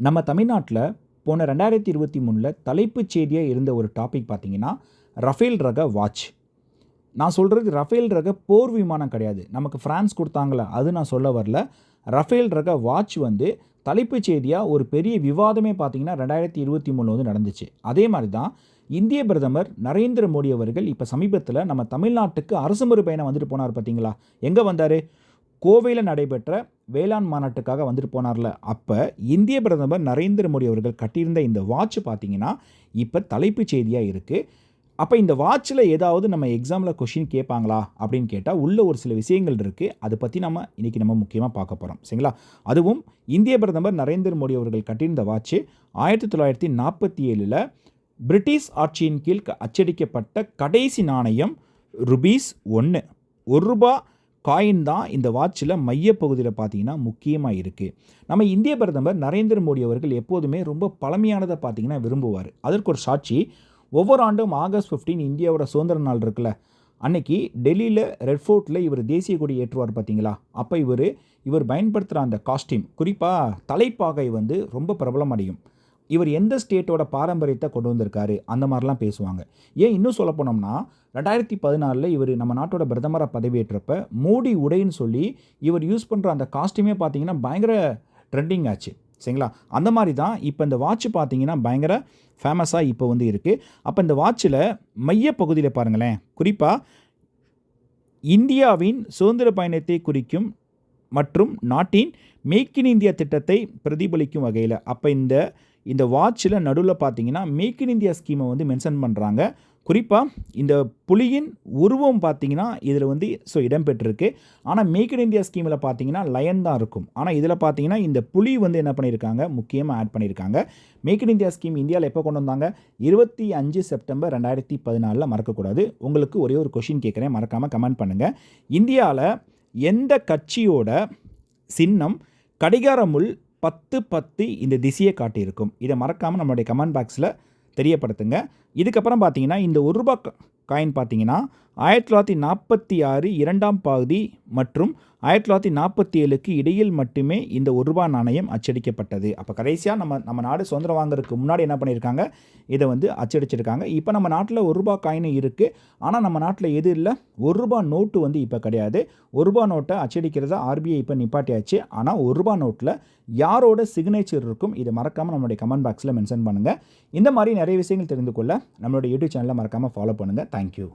நம்ம தமிழ்நாட்டில் போன ரெண்டாயிரத்தி இருபத்தி மூணில் தலைப்புச் செய்தியாக இருந்த ஒரு டாபிக் பார்த்தீங்கன்னா ரஃபேல் ரக வாட்ச் நான் சொல்கிறது ரஃபேல் ரக போர் விமானம் கிடையாது. நமக்கு ஃப்ரான்ஸ் கொடுத்தாங்களே? அது நான் சொல்ல வரல. ரஃபேல் ரக வாட்ச் வந்து தலைப்புச் செய்தியாக ஒரு பெரிய விவாதமே பார்த்தீங்கன்னா ரெண்டாயிரத்தி இருபத்தி மூணில் வந்து நடந்துச்சு. அதே மாதிரி தான் இந்திய பிரதமர் நரேந்திர மோடி அவர்கள் இப்போ சமீபத்தில் நம்ம தமிழ்நாட்டுக்கு அரசு அரசுமுறை பயணம் வந்துட்டு போனார் பார்த்தீங்களா? எங்கே வந்தார்? கோவையில் நடைபெற்ற வேளாண் மாநாட்டுக்காக வந்துட்டு போனார்ல. அப்போ இந்திய பிரதமர் நரேந்திர மோடி அவர்கள் கட்டியிருந்த இந்த வாட்ச் பார்த்தீங்கன்னா இப்போ தலைப்புச் செய்தியாக இருக்குது அப்போ இந்த வாட்சில் ஏதாவது நம்ம எக்ஸாமில் கொஷின் கேட்பாங்களா அப்படின்னு கேட்டால் உள்ள ஒரு சில விஷயங்கள் இருக்குது அதை பற்றி நம்ம இன்றைக்கி நம்ம முக்கியமாக பார்க்க போகிறோம் சரிங்களா? அதுவும் இந்திய பிரதமர் நரேந்திர மோடி அவர்கள் கட்டியிருந்த வாட்சு ஆயிரத்தி தொள்ளாயிரத்தி நாற்பத்தி ஏழில் பிரிட்டிஷ் ஆட்சியின் கீழ் க- அச்சடிக்கப்பட்ட கடைசி நாணயம் ருபீஸ் ஒன்று ஒரு ரூபா காயின் தான் இந்த வாட்சில் மையப்பகுதியில் பார்த்தீங்கன்னா முக்கியமாக இருக்குது நம்ம இந்திய பிரதமர் நரேந்திர மோடி அவர்கள் எப்போதுமே ரொம்ப பழமையானதை பார்த்தீங்கன்னா விரும்புவார். அதற்கு ஒரு சாட்சி ஒவ்வொரு ஆண்டும் ஆகஸ்ட் 15 இந்தியாவோட சுதந்திர நாள் இருக்குல்ல அன்னைக்கு டெல்லியில் ரெட் ஃபோர்ட்டில் இவர் தேசிய கொடி ஏற்றுவார் பார்த்தீங்களா? அப்போ இவர் இவர் பயன்படுத்துகிற அந்த காஸ்டியூம் குறிப்பாக தலைப்பாகை வந்து ரொம்ப பிரபலமடையும். இவர் எந்த ஸ்டேட்டோட பாரம்பரியத்தை கொண்டு வந்திருக்காரு? அந்த மாதிரிலாம் பேசுவாங்க. ஏன் இன்னும் சொல்ல போனோம்னா ரெண்டாயிரத்தி பதினாலில் இவர் நம்ம நாட்டோட பிரதமராக பதவியேற்றப்ப மோடி உடைன்னு சொல்லி இவர் யூஸ் பண்ணுற அந்த காஸ்ட்யூமே பார்த்தீங்கன்னா பயங்கர ட்ரெண்டிங் ஆச்சு. சரிங்களா? அந்த மாதிரி தான் இப்போ இந்த வாட்ச் பார்த்தீங்கன்னா பயங்கர ஃபேமஸாக இப்போ வந்து இருக்குது அப்போ இந்த வாட்சில் மையப்பகுதியில் பாருங்களேன். குறிப்பாக இந்தியாவின் சுதந்திர பயணத்தை குறிக்கும் மற்றும் நாட்டின் மேக் இன் இந்தியா திட்டத்தை பிரதிபலிக்கும் வகையில் அப்போ இந்த இந்த வாட்சில் நடுவில் பார்த்தீங்கன்னா மேக் இன் இந்தியா ஸ்கீமை வந்து மென்ஷன் பண்ணுறாங்க குறிப்பாக இந்த புலியின் உருவம் பார்த்தீங்கன்னா இதில் வந்து ஸோ இடம்பெற்றிருக்கு. ஆனால் மேக் இன் இந்தியா ஸ்கீமில் பார்த்தீங்கன்னா லயன் தான் இருக்கும். ஆனால் இதில் பார்த்தீங்கன்னா இந்த புலி வந்து என்ன பண்ணியிருக்காங்க முக்கியமாக ஆட் பண்ணியிருக்காங்க மேக் இன் இந்தியா ஸ்கீம் இந்தியாவில் எப்போ கொண்டு வந்தாங்க? இருபத்தி அஞ்சு செப்டம்பர் ரெண்டாயிரத்தி பதினாலில் மறக்கக்கூடாது. உங்களுக்கு ஒரே ஒரு கொஷின் கேட்குறேன் மறக்காமல் கமெண்ட் பண்ணுங்கள் இந்தியாவில் எந்த கட்சியோட சின்னம் கடிகார முள் பத்து பத்து இந்த திசையை காட்டியிருக்கும். இதை மறக்காமல் நம்மளுடைய கமெண்ட் பாக்ஸில் தெரியப்படுத்துங்க. இதுக்கப்புறம் பார்த்தீங்கன்னா இந்த ஒரு ரூபா காயின் பார்த்தீங்கன்னா ஆயிரத்தி தொள்ளாயிரத்தி நாற்பத்தி ஆறு இரண்டாம் பகுதி மற்றும் ஆயிரத்தி தொள்ளாயிரத்தி நாற்பத்தி ஏழுக்கு இடையில் மட்டுமே இந்த ஒரு ரூபா நாணயம் அச்சடிக்கப்பட்டது. அப்போ கடைசியாக நம்ம நம்ம நாடு சுதந்திரம் வாங்குறதுக்கு முன்னாடி என்ன பண்ணியிருக்காங்க? இதை வந்து அச்சடிச்சிருக்காங்க. இப்போ நம்ம நாட்டில் ஒரு ரூபா காயின் இருக்குது ஆனால் நம்ம நாட்டில் எது இல்லை? ஒரு ரூபா நோட்டு வந்து இப்போ கிடையாது. ஒரு ரூபா நோட்டை அச்சடிக்கிறத ஆர்பிஐ இப்போ நிப்பாட்டியாச்சு. ஆனால் ஒரு ரூபா நோட்டில் யாரோட சிக்னேச்சர் இருக்கும்? இதை மறக்காமல் நம்மளுடைய கமெண்ட் பாக்ஸில் மென்ஷன் பண்ணுங்கள் இந்த மாதிரி நிறைய விஷயங்கள் தெரிந்து கொள்ள நம்மளுடைய யூடியூப் சேனலை மறக்காமல் ஃபாலோ பண்ணுங்கள் தேங்க்யூ